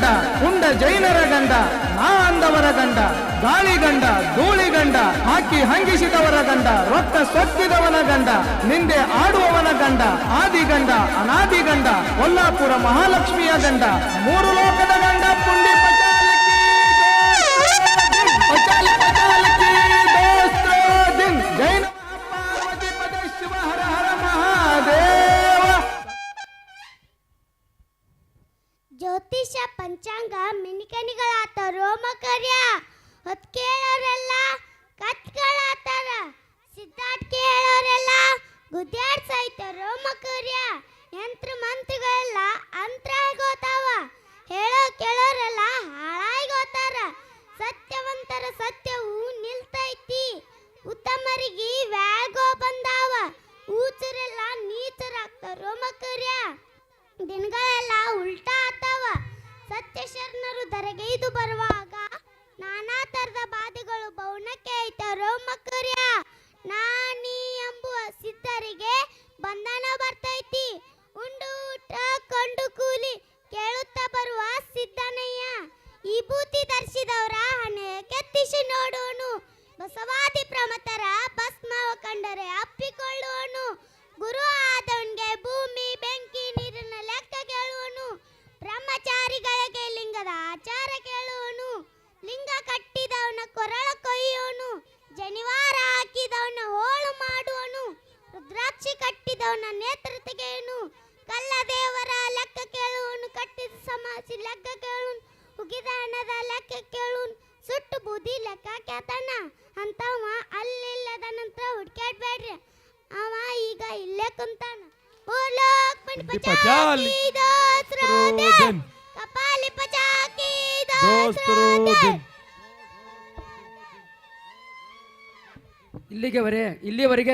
ಗಂಡ, ಉಂಡ ಜೈನರ ಗಂಡ ನಾ ಅಂದವರ ಗಂಡ, ಗಾಳಿ ಗಂಡ, ಧೂಳಿ ಗಂಡ, ಹಾಕಿ ಹಂಗಿಸಿದವರ ಗಂಡ ರೊಕ್ಕ ಸೊಕ್ಕಿದವನ ಗಂಡ, ನಿಂದೆ ಆಡುವವನ ಗಂಡ, ಆದಿ ಗಂಡ, ಅನಾದಿ ಗಂಡ, ಕೊಲ್ಲಾಪುರ ಮಹಾಲಕ್ಷ್ಮಿಯ ಗಂಡ, ಮೂರು ಲೋಕದ ಗಂಡ ಜ್ಯೋತಿಷ ಪಂಚಾಂಗ ಮಿನಿಕನಿಗಳಾತ ರೋಮಕರ್ಯ. ಹೊತ್ ಕೇಳೋರೆಲ್ಲ ಕತ್ಗಳಾತಾರ. ಸಿದ್ಧಾರ್ಥ ಹೇಳೋರೆಲ್ಲ ರೋಮ ರೋಮಕರ್ಯ. ಯಂತ್ರ ಮಂತ್ರಗಳೆಲ್ಲ ಅಂತ್ರ ಆಗೋತಾವ ಹೇಳೋ ಕೇಳೋರೆಲ್ಲ ಹಾಳಾಗೋತಾರ ಸತ್ಯವಂತರ ಸತ್ಯವು ನಿಲ್ತೈತಿ. ಉತ್ತಮರಿಗೆ ವ್ಯಾಗೋ ಬಂದಾವ. ಊಚರೆಲ್ಲ ನೀಚರಾಗ್ತಾರ ರೋಮಕರ್ಯ. ದಿನಗಳೆಲ್ಲ ಉಲ್ಟಾ ಧರೆಗೈದು ಬರುವಾಗ ನಾನಾ ತರದ ಬಾಧೆಗಳು ಬೌನಕ್ಕೆ ಐತಾರೋ ಮಕ್ಕರ್ಯ ನಾನಿ ಎಂಬುವ ಸಿದ್ಧರಿಗೆ ಬಂಧನ ಬರ್ತೈತಿ. ಉಂಡು ಊಟ ಕಂಡು ಕೂಲಿ ಕೇಳುತ್ತಾ ಬರುವ ಸಿದ್ಧನಯ್ಯ. ಈ ಭೂತಿ ಧರಿಸಿದವರ ಹಣೆ ಕೆತ್ತಿಸಿ ನೋಡೋನು ಬಸವಾದಿ ಪ್ರಮತರ ಭಸ್ಮ ಕಂಡರೆ ಅಪ್ಪಿಕೊಳ್ಳುವನು. ಕಟ್ಟಿದವನ ಕೊರಳ ಕೊಯ್ಯೋನು ಜನಿವಾರ ಹಾಕಿದವನ ಹೋಳು ಮಾಡುವನು ರುದ್ರಾಕ್ಷಿ ಕಟ್ಟಿದವನ ನೇತ್ರ ತೆಗೆಯನು ಕಲ್ಲ ದೇವರ ಲೆಕ್ಕ ಕೇಳುವನು ಕಟ್ಟಿದ ಸಮಾಸಿ ಲೆಕ್ಕ ಕೇಳುವನು ಉಗಿದ ಹಣದ ಲೆಕ್ಕ ಕೇಳುವನು ಸುಟ್ಟು ಬೂದಿ ಲೆಕ್ಕ ಕೇತಾನ ಅಂತವ ಅಲ್ಲಿಲ್ಲದ ನಂತರ ಹುಡ್ಕ್ಯಾಡ್ಬೇಡ್ರಿ ಅವ ಈಗ ಇಲ್ಲೇ ಕುಂತಾನ. ಓ ಲೋಕ್ಮಣಿ ಪಚಾಕಿ ಕಪಾಲಿ ಪಚಾಕಿ ಇಲ್ಲಿಗೆ ವರೆ ಇಲ್ಲಿವರೆಗೆ